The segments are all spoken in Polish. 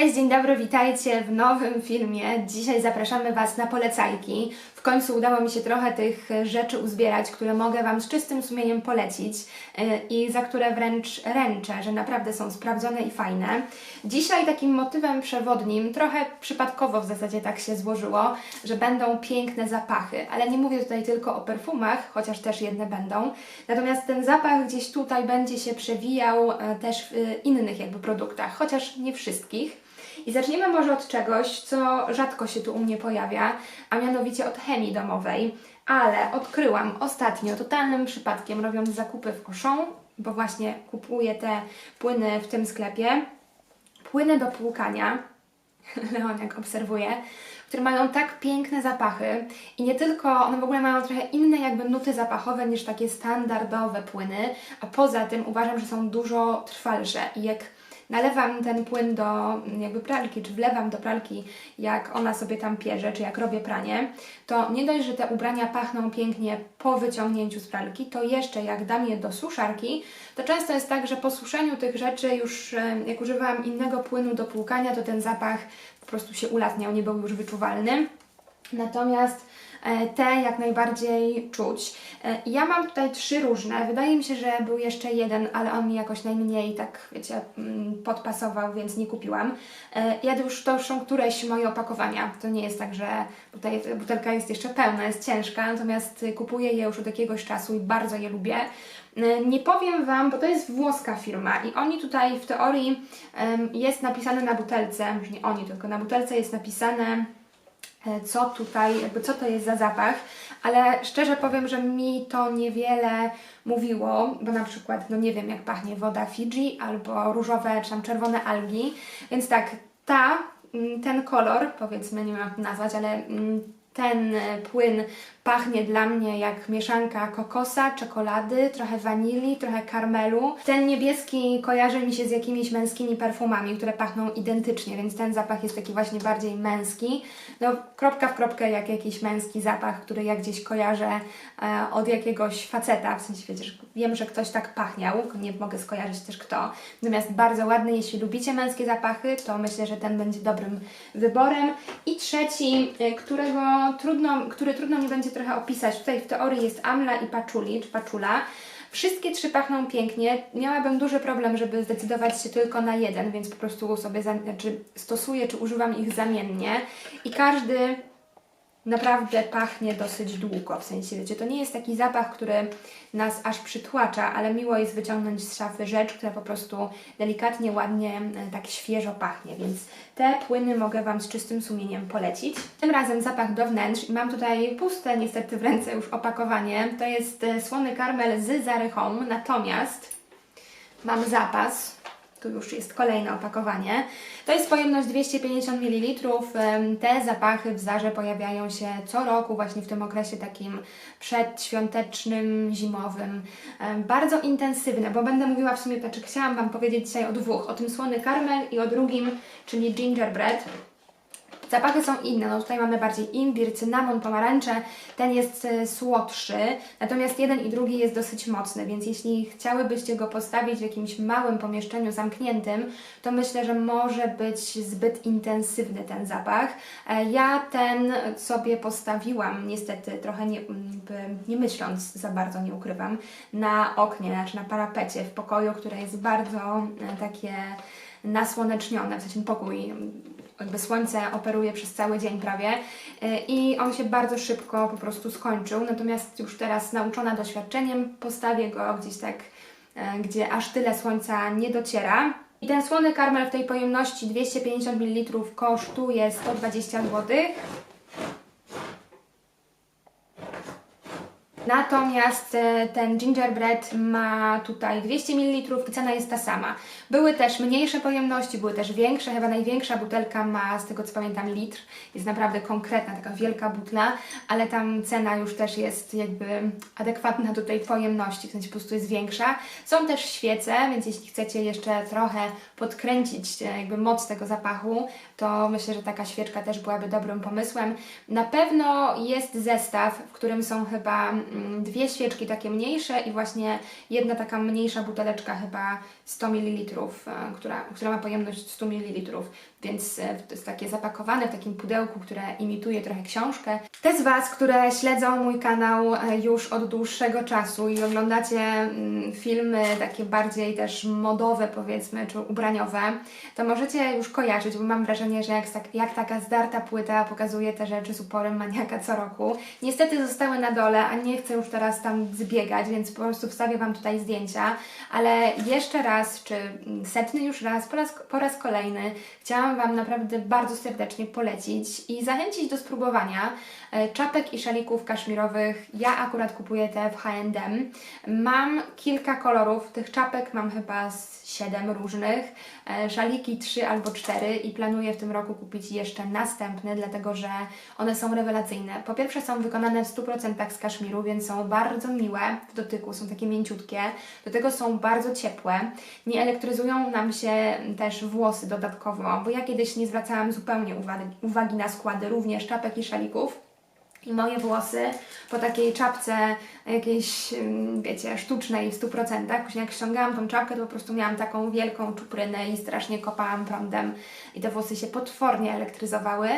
Cześć, dzień dobry, witajcie w nowym filmie. Dzisiaj zapraszamy Was na polecajki. W końcu udało mi się trochę tych rzeczy uzbierać, które mogę Wam z czystym sumieniem polecić yy, i za które wręcz ręczę, że naprawdę są sprawdzone i fajne. Dzisiaj takim motywem przewodnim, trochę przypadkowo w zasadzie tak się złożyło, że będą piękne zapachy, ale nie mówię tutaj tylko o perfumach, chociaż też jedne będą. Natomiast ten zapach gdzieś tutaj będzie się przewijał e, też w e, innych jakby produktach, chociaż nie wszystkich. I zaczniemy może od czegoś, co rzadko się tu u mnie pojawia, a mianowicie od chemii domowej. Ale odkryłam ostatnio, totalnym przypadkiem, robiąc zakupy w Auchan, bo właśnie kupuję te płyny w tym sklepie, płyny do płukania, Leoniak obserwuje, które mają tak piękne zapachy i nie tylko, one w ogóle mają trochę inne jakby nuty zapachowe niż takie standardowe płyny, a poza tym uważam, że są dużo trwalsze i jak nalewam ten płyn do mm, jakby pralki, czy wlewam do pralki, jak ona sobie tam pierze, czy jak robię pranie, to nie dość, że te ubrania pachną pięknie po wyciągnięciu z pralki, to jeszcze jak dam je do suszarki, to często jest tak, że po suszeniu tych rzeczy już e, jak używałam innego płynu do płukania, to ten zapach po prostu się ulatniał, nie był już wyczuwalny. Natomiast te jak najbardziej czuć. E, Ja mam tutaj trzy różne. Wydaje mi się, że był jeszcze jeden, ale on mi jakoś najmniej tak, wiecie, mm, podpasował, więc nie kupiłam. E, Ja już to są któreś moje opakowania. To nie jest tak, że tutaj butelka jest jeszcze pełna, jest ciężka, natomiast kupuję je już od jakiegoś czasu i bardzo je lubię. E, Nie powiem Wam, bo to jest włoska firma i oni tutaj w teorii jest napisane na butelce, już nie oni, tylko na butelce jest napisane e, co tutaj, jakby co to jest za zapach, ale szczerze powiem, że mi to niewiele mówiło, bo na przykład, no nie wiem, jak pachnie woda Fidżi albo różowe czy tam czerwone algi, więc tak, ta, mm, ten kolor, powiedzmy, nie wiem jak to nazwać, ale mm, ten e, płyn pachnie dla mnie jak mieszanka kokosa, czekolady, trochę wanilii, trochę karmelu. Ten niebieski kojarzy mi się z jakimiś męskimi perfumami, które pachną identycznie, więc ten zapach jest taki właśnie bardziej męski. No, kropka w kropkę jak jakiś męski zapach, który ja gdzieś kojarzę e, od jakiegoś faceta, w sensie wiecie, że wiem, że ktoś tak pachniał, nie mogę skojarzyć też kto. Natomiast bardzo ładny, jeśli lubicie męskie zapachy, to myślę, że ten będzie dobrym wyborem. I trzeci, e, którego trudno, który trudno mi będzie trochę opisać. Tutaj w teorii jest amla i paczuli, czy paczula. Wszystkie trzy pachną pięknie. Miałabym duży problem, żeby zdecydować się tylko na jeden, więc po prostu sobie za, znaczy stosuję, czy używam ich zamiennie. I każdy naprawdę pachnie dosyć długo, w sensie, wiecie, to nie jest taki zapach, który nas aż przytłacza, ale miło jest wyciągnąć z szafy rzecz, która po prostu delikatnie, ładnie, e, tak świeżo pachnie, więc te płyny mogę Wam z czystym sumieniem polecić. Tym razem zapach do wnętrz i mam tutaj puste niestety w ręce już opakowanie, to jest e, słony karmel z Zary Home, natomiast mam zapas, tu już jest kolejne opakowanie. To jest pojemność 250 ml. Te zapachy w Zarze pojawiają się co roku, właśnie w tym okresie takim przedświątecznym, zimowym. Bardzo intensywne, bo będę mówiła w sumie, znaczy chciałam Wam powiedzieć dzisiaj o dwóch. O tym słony karmel i o drugim, czyli gingerbread. Zapachy są inne, no tutaj mamy bardziej imbir, cynamon, pomarańcze, ten jest e, słodszy, natomiast jeden i drugi jest dosyć mocny, więc jeśli chciałybyście go postawić w jakimś małym pomieszczeniu zamkniętym, to myślę, że może być zbyt intensywny ten zapach. E, Ja ten sobie postawiłam, niestety trochę nie, nie myśląc za bardzo, nie ukrywam, na oknie, znaczy na parapecie w pokoju, które jest bardzo e, takie nasłonecznione, w sensie pokój jakby słońce operuje przez cały dzień prawie y, i on się bardzo szybko po prostu skończył, natomiast już teraz nauczona doświadczeniem postawię go gdzieś tak, e, gdzie aż tyle słońca nie dociera. I ten słony karmel w tej pojemności 250 ml kosztuje 120 zł. Natomiast e, ten gingerbread ma tutaj 200 ml i cena jest ta sama. Były też mniejsze pojemności, były też większe. Chyba największa butelka ma, z tego co pamiętam, litr. Jest naprawdę konkretna, taka wielka butla, ale tam cena już też jest jakby adekwatna do tej pojemności, w sensie po prostu jest większa. Są też świece, więc jeśli chcecie jeszcze trochę podkręcić e, jakby moc tego zapachu, to myślę, że taka świeczka też byłaby dobrym pomysłem. Na pewno jest zestaw, w którym są chyba mm, dwie świeczki takie mniejsze i właśnie jedna taka mniejsza buteleczka chyba 100 ml, e, która, która ma pojemność 100 ml. więc e, to jest takie zapakowane w takim pudełku, które imituje trochę książkę. Te z Was, które śledzą mój kanał e, już od dłuższego czasu i oglądacie mm, filmy takie bardziej też modowe powiedzmy, czy ubraniowe, to możecie już kojarzyć, bo mam wrażenie, że jak, jak taka zdarta płyta pokazuje te rzeczy z uporem maniaka co roku. Niestety zostały na dole, a nie chcę już teraz tam zbiegać, więc po prostu wstawię Wam tutaj zdjęcia, ale jeszcze raz, czy setny już raz, po raz, po raz kolejny, chciałam Wam naprawdę bardzo serdecznie polecić i zachęcić do spróbowania czapek i szalików kaszmirowych. Ja akurat kupuję te w H&M. Mam kilka kolorów tych czapek, mam chyba z 7 różnych, e, szaliki 3 albo 4 i planuję w tym roku kupić jeszcze następne, dlatego że one są rewelacyjne. Po pierwsze są wykonane w 100% z kaszmiru, więc są bardzo miłe w dotyku, są takie mięciutkie. Do tego są bardzo ciepłe. Nie elektryzują nam się też włosy dodatkowo, bo ja kiedyś nie zwracałam zupełnie uwagi, uwagi na składy również czapek i szalików. I moje włosy po takiej czapce jakiejś, wiecie, sztucznej w 100%, później jak ściągałam tą czapkę, to po prostu miałam taką wielką czuprynę i strasznie kopałam prądem i te włosy się potwornie elektryzowały.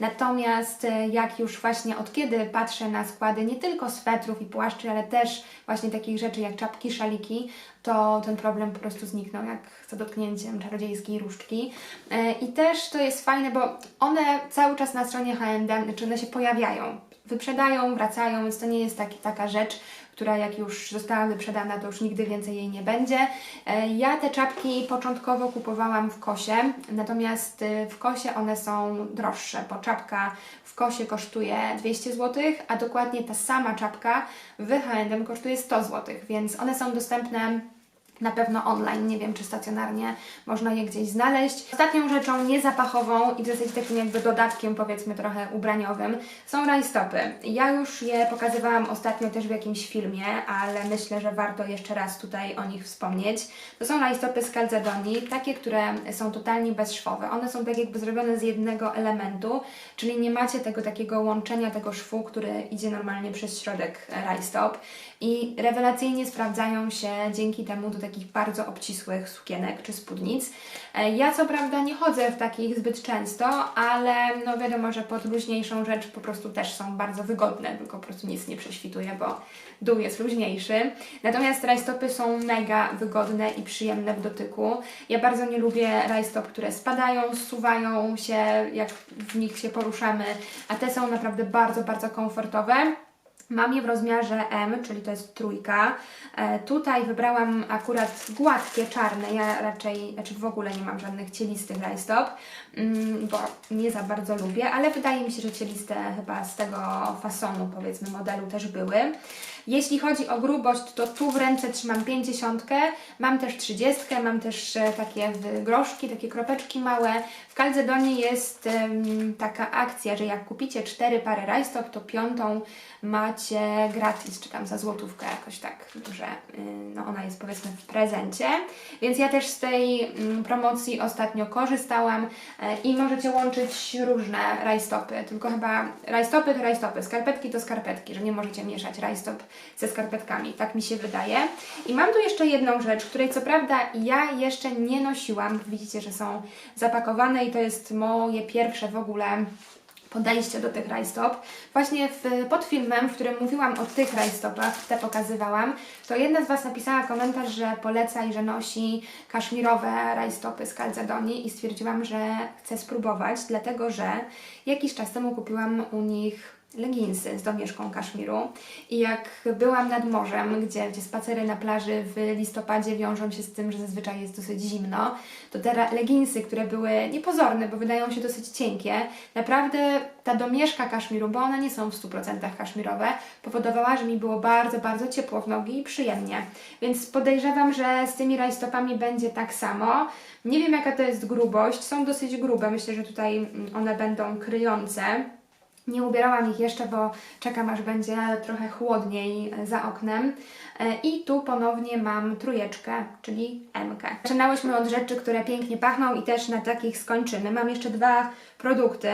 Natomiast e, jak już właśnie od kiedy patrzę na składy nie tylko swetrów i płaszczy, ale też właśnie takich rzeczy jak czapki, szaliki, to ten problem po prostu zniknął jak za dotknięciem czarodziejskiej różdżki. E, I też to jest fajne, bo one cały czas na stronie H&M, znaczy one się pojawiają, wyprzedają, wracają, więc to nie jest taki, taka rzecz, która jak już została wyprzedana, to już nigdy więcej jej nie będzie. E, Ja te czapki początkowo kupowałam w kosie, natomiast e, w kosie one są droższe, bo czapka w kosie kosztuje 200 zł, a dokładnie ta sama czapka w H&M kosztuje 100 zł, więc one są dostępne na pewno online, nie wiem czy stacjonarnie można je gdzieś znaleźć. Ostatnią rzeczą niezapachową i dosyć takim jakby dodatkiem powiedzmy trochę ubraniowym są rajstopy. Ja już je pokazywałam ostatnio też w jakimś filmie, ale myślę, że warto jeszcze raz tutaj o nich wspomnieć. To są rajstopy z Calzedonii, takie, które są totalnie bezszwowe. One są tak jakby zrobione z jednego elementu, czyli nie macie tego takiego łączenia tego szwu, który idzie normalnie przez środek rajstop i rewelacyjnie sprawdzają się dzięki temu do takich bardzo obcisłych sukienek czy spódnic. E, Ja co prawda nie chodzę w takich zbyt często, ale no wiadomo, że pod luźniejszą rzecz po prostu też są bardzo wygodne, tylko po prostu nic nie prześwituje, bo dół jest luźniejszy. Natomiast rajstopy są mega wygodne i przyjemne w dotyku. Ja bardzo nie lubię rajstop, które spadają, zsuwają się, jak w nich się poruszamy, a te są naprawdę bardzo, bardzo komfortowe. Mam je w rozmiarze M, czyli to jest trójka. E, tutaj wybrałam akurat gładkie, czarne. Ja raczej, znaczy w ogóle nie mam żadnych cielistych rajstop, mm, bo nie za bardzo lubię, ale wydaje mi się, że cieliste chyba z tego fasonu, powiedzmy, modelu też były. Jeśli chodzi o grubość, to tu w ręce trzymam 50, mam też 30, mam też e, takie groszki, takie kropeczki małe. W Calzedonie jest em, taka akcja, że jak kupicie 4 pary rajstop, to piątą macie gratis, czy tam za złotówkę jakoś tak, że y, no ona jest powiedzmy w prezencie. Więc ja też z tej mm, promocji ostatnio korzystałam e, i możecie łączyć różne rajstopy, tylko chyba rajstopy to rajstopy, skarpetki to skarpetki, że nie możecie mieszać rajstop ze skarpetkami, tak mi się wydaje. I mam tu jeszcze jedną rzecz, której co prawda ja jeszcze nie nosiłam, widzicie, że są zapakowane i to jest moje pierwsze w ogóle podejście do tych rajstop. Właśnie w, pod filmem, w którym mówiłam o tych rajstopach, te pokazywałam, to jedna z Was napisała komentarz, że poleca i że nosi kaszmirowe rajstopy z Calzedonii i stwierdziłam, że chcę spróbować, dlatego że jakiś czas temu kupiłam u nich leginsy z domieszką kaszmiru i jak byłam nad morzem, gdzie, gdzie spacery na plaży w listopadzie wiążą się z tym, że zazwyczaj jest dosyć zimno, to te leginsy, które były niepozorne, bo wydają się dosyć cienkie, naprawdę ta domieszka kaszmiru, bo one nie są w 100% kaszmirowe, powodowała, że mi było bardzo, bardzo ciepło w nogi i przyjemnie. Więc podejrzewam, że z tymi rajstopami będzie tak samo. Nie wiem jaka to jest grubość, są dosyć grube, myślę, że tutaj mm, one będą kryjące. Nie ubierałam ich jeszcze, bo czekam aż będzie trochę chłodniej e, za oknem. E, I tu ponownie mam trójeczkę, czyli M. Zaczynałyśmy od rzeczy, które pięknie pachną i też na takich skończymy. Mam jeszcze dwa produkty.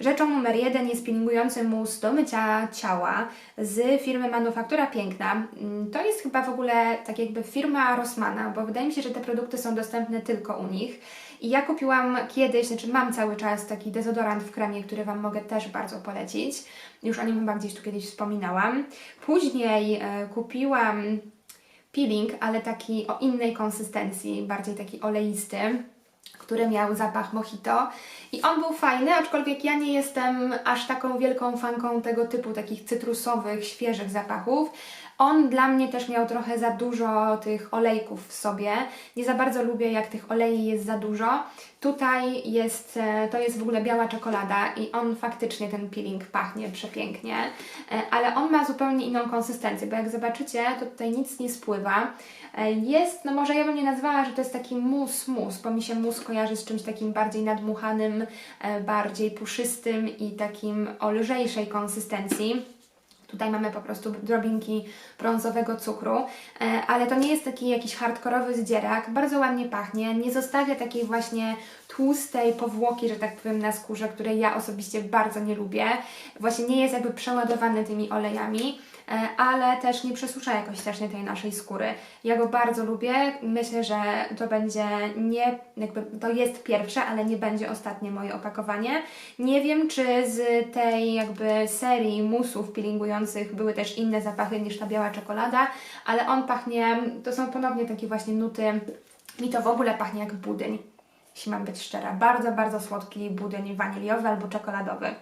Rzeczą numer jeden jest peelingujący mus do mycia ciała z firmy Manufaktura Piękna. Mm, To jest chyba w ogóle tak jakby firma Rossmana, bo wydaje mi się, że te produkty są dostępne tylko u nich. I ja kupiłam kiedyś, znaczy mam cały czas taki dezodorant w kremie, który Wam mogę też bardzo polecić. Już o nim chyba gdzieś tu kiedyś wspominałam. Później e, kupiłam peeling, ale taki o innej konsystencji, bardziej taki oleisty który miał zapach mojito i on był fajny, aczkolwiek ja nie jestem aż taką wielką fanką tego typu takich cytrusowych, świeżych zapachów. On dla mnie też miał trochę za dużo tych olejków w sobie. Nie za bardzo lubię, jak tych olei jest za dużo. Tutaj jest, e, to jest w ogóle biała czekolada i on faktycznie, ten peeling pachnie przepięknie, E, ale on ma zupełnie inną konsystencję, bo jak zobaczycie, to tutaj nic nie spływa. E, Jest, no może ja bym nie nazwała, że to jest taki mus, mus, bo mi się mus kojarzy z czymś takim bardziej nadmuchanym, bardziej puszystym i takim o lżejszej konsystencji. Tutaj mamy po prostu drobinki brązowego cukru, e, ale to nie jest taki jakiś hardkorowy zdzierak, bardzo ładnie pachnie, nie zostawia takiej właśnie tłustej powłoki, że tak powiem, na skórze, której ja osobiście bardzo nie lubię. Właśnie nie jest jakby przeładowany tymi olejami, e, ale też nie przesusza jakoś strasznie tej naszej skóry. Ja go bardzo lubię, myślę, że to będzie nie, jakby to jest pierwsze, ale nie będzie ostatnie moje opakowanie. Nie wiem, czy z tej jakby serii musów peelingujących były też inne zapachy niż ta biała czekolada, ale on pachnie, to są ponownie takie właśnie nuty, mi to w ogóle pachnie jak budyń, jeśli mam być szczera. Bardzo, bardzo słodki budyń waniliowy albo czekoladowy.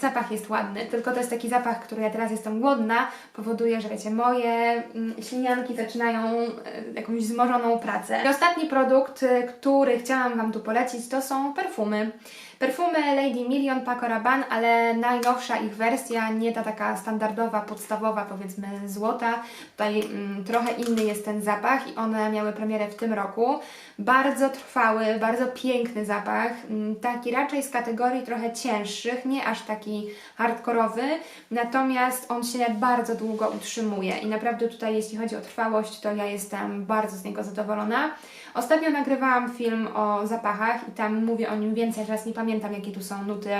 Zapach jest ładny, tylko to jest taki zapach, który ja teraz jestem głodna, powoduje, że wiecie, moje mm, ślinianki zaczynają e, jakąś wzmożoną pracę. I ostatni produkt, e, który chciałam Wam tu polecić, to są perfumy. Perfumy Lady Million Paco Rabanne, ale najnowsza ich wersja, nie ta taka standardowa, podstawowa, powiedzmy złota. Tutaj mm, trochę inny jest ten zapach i one miały premierę w tym roku. Bardzo trwały, bardzo piękny zapach, mm, taki raczej z kategorii trochę cięższych, nie aż taki hardkorowy, natomiast on się bardzo długo utrzymuje i naprawdę tutaj jeśli chodzi o trwałość, to ja jestem bardzo z niego zadowolona. Ostatnio nagrywałam film o zapachach i tam mówię o nim więcej, teraz nie pamiętam jakie tu są nuty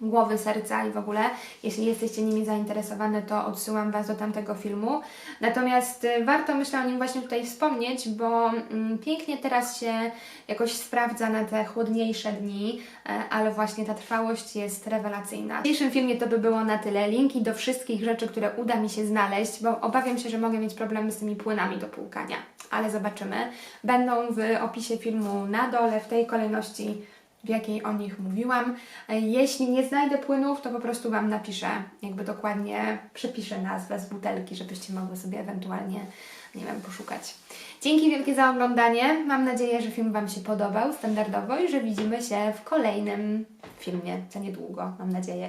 głowy, serca i w ogóle. Jeśli jesteście nimi zainteresowane, to odsyłam Was do tamtego filmu. Natomiast y, warto myślę o nim właśnie tutaj wspomnieć, bo mm, pięknie teraz się jakoś sprawdza na te chłodniejsze dni, e, ale właśnie ta trwałość jest rewelacyjna. W dzisiejszym filmie to by było na tyle. Linki do wszystkich rzeczy, które uda mi się znaleźć, bo obawiam się, że mogę mieć problemy z tymi płynami do płukania, ale zobaczymy. Będą w opisie filmu na dole, w tej kolejności w jakiej o nich mówiłam. Jeśli nie znajdę płynów, to po prostu Wam napiszę, jakby dokładnie przepiszę nazwę z butelki, żebyście mogły sobie ewentualnie, nie wiem, poszukać. Dzięki wielkie za oglądanie. Mam nadzieję, że film Wam się podobał standardowo i że widzimy się w kolejnym filmie za niedługo, mam nadzieję.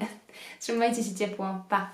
Trzymajcie się ciepło. Pa!